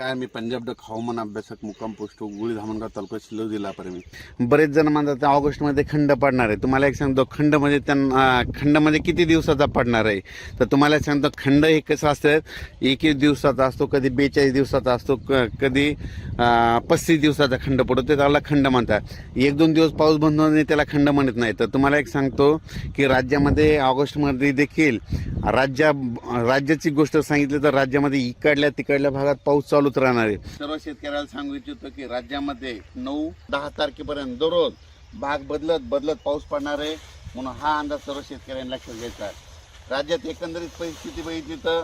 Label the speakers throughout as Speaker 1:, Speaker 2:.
Speaker 1: काय मी पंजाब डक हवामान अभ्यासक मुक्काम पोस्ट गुळी धामणगाव तालुका दिला जिल्हा परमी बरेच जण म्हणतात ऑगस्टमध्ये खंड पडणार आहे. तुम्हाला एक सांगतो खंड म्हणजे त्यांना खंडमध्ये किती दिवसाचा पडणार आहे? तर तुम्हाला एक सांगतो खंड हे कसं असतं एक एक दिवसाचा असतो कधी बेचाळीस दिवसाचा असतो क कधी पस्तीस दिवसाचा खंड पडतो ते त्याला खंड म्हणतात. एक दोन दिवस पाऊस बंद होणे त्याला खंड म्हणत नाही. तर तुम्हाला एक सांगतो की राज्यामध्ये ऑगस्टमध्ये देखील राज्या राज्याची गोष्ट सांगितली तर राज्यामध्ये इकडल्या तिकडल्या भागात पाऊस चालू चालूच राहणार आहे. सर्व शेतकऱ्याला सांगू इच्छितो की राज्यामध्ये नऊ दहा तारखेपर्यंत दररोज भाग बदलत बदलत पाऊस पडणार आहे. म्हणून हा अंदाज सर्व शेतकऱ्यांनी लक्षात घ्यायचा आहे. राज्यात एकंदरीत परिस्थिती बघितली तर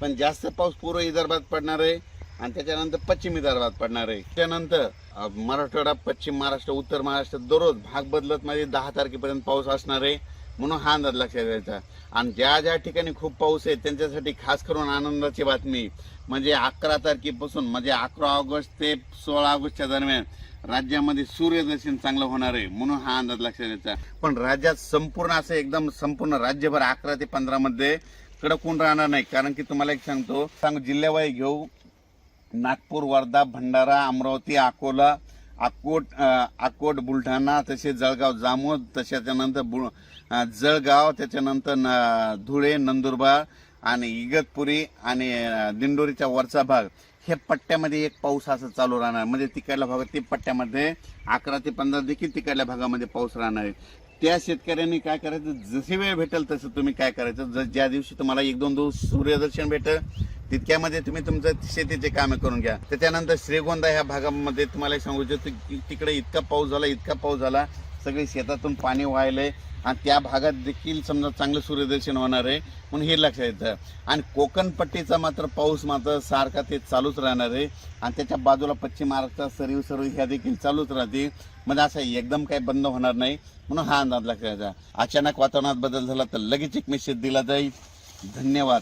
Speaker 1: पण जास्त पाऊस पूर्व विदर्भात पडणार आहे आणि त्याच्यानंतर पश्चिम विदर्भात पडणार आहे. त्यानंतर मराठवाडा पश्चिम महाराष्ट्र उत्तर महाराष्ट्र दररोज भाग बदलत मध्ये दहा तारखेपर्यंत पाऊस असणार आहे. म्हणून हा अंदाज लक्षात द्यायचा आणि ज्या ज्या ठिकाणी खूप पाऊस आहे त्यांच्यासाठी खास करून आनंदाची बातमी म्हणजे अकरा तारखेपासून म्हणजे अकरा ऑगस्ट ते सोळा ऑगस्टच्या दरम्यान राज्यामध्ये सूर्यदर्शन चांगलं होणार आहे म्हणून हा अंदाज लक्षात द्यायचा पण राज्यात संपूर्ण असं एकदम संपूर्ण राज्यभर अकरा ते पंधरामध्ये कडक ऊन राहणार नाही. कारण की तुम्हाला एक सांगतो सांग जिल्ह्यावाई घेऊ नागपूर वर्धा भंडारा अमरावती अकोला अकोट अकोट बुलढाणा तसेच जळगाव जामोद त्याच्यानंतर बुल जळगाव त्याच्यानंतर न- धुळे नंदुरबार आणि इगतपुरी आणि दिंडोरीचा वरचा भाग. हे पट्ट्यामध्ये एक पाऊस असं चालू राहणार. म्हणजे तिकडल्या भागात ते पट्ट्यामध्ये अकरा ते पंधरा देखील तिकडल्या भागामध्ये पाऊस राहणार आहे. त्या शेतकऱ्यांनी काय करायचं? जशी वेळ भेटेल तसं तुम्ही काय करायचं? ज- ज्या दिवशी तुम्हाला एक दोन दिवस सूर्यदर्शन भेटेल तितक्यामध्ये तुम्ही तुमचं शेतीचे कामे करून घ्या. त्याच्यानंतर श्रीगोंदा ह्या भागामध्ये तुम्हाला सांगू इच्छितो की तिकडे इतका पाऊस झाला इतका पाऊस झाला सगळे शेतातून पाणी व्हायलंय आणि त्या भागात देखील समजा चांगलं सूर्यदर्शन होणार आहे म्हणून हे लक्षात येतं. आणि कोकणपट्टीचा मात्र पाऊस मात्र सारखा ते चालूच राहणार आहे. आणि त्याच्या बाजूला पश्चिम महाराष्ट्र सरीव सरू ह्या देखील चालूच राहते म्हणजे असं एकदम काही बंद होणार नाही म्हणून हा अंदाज लक्षात घ्यायचा अचानक वातावरणात बदल झाला तर लगेच एक मेसेज दिला जाईल. धन्यवाद.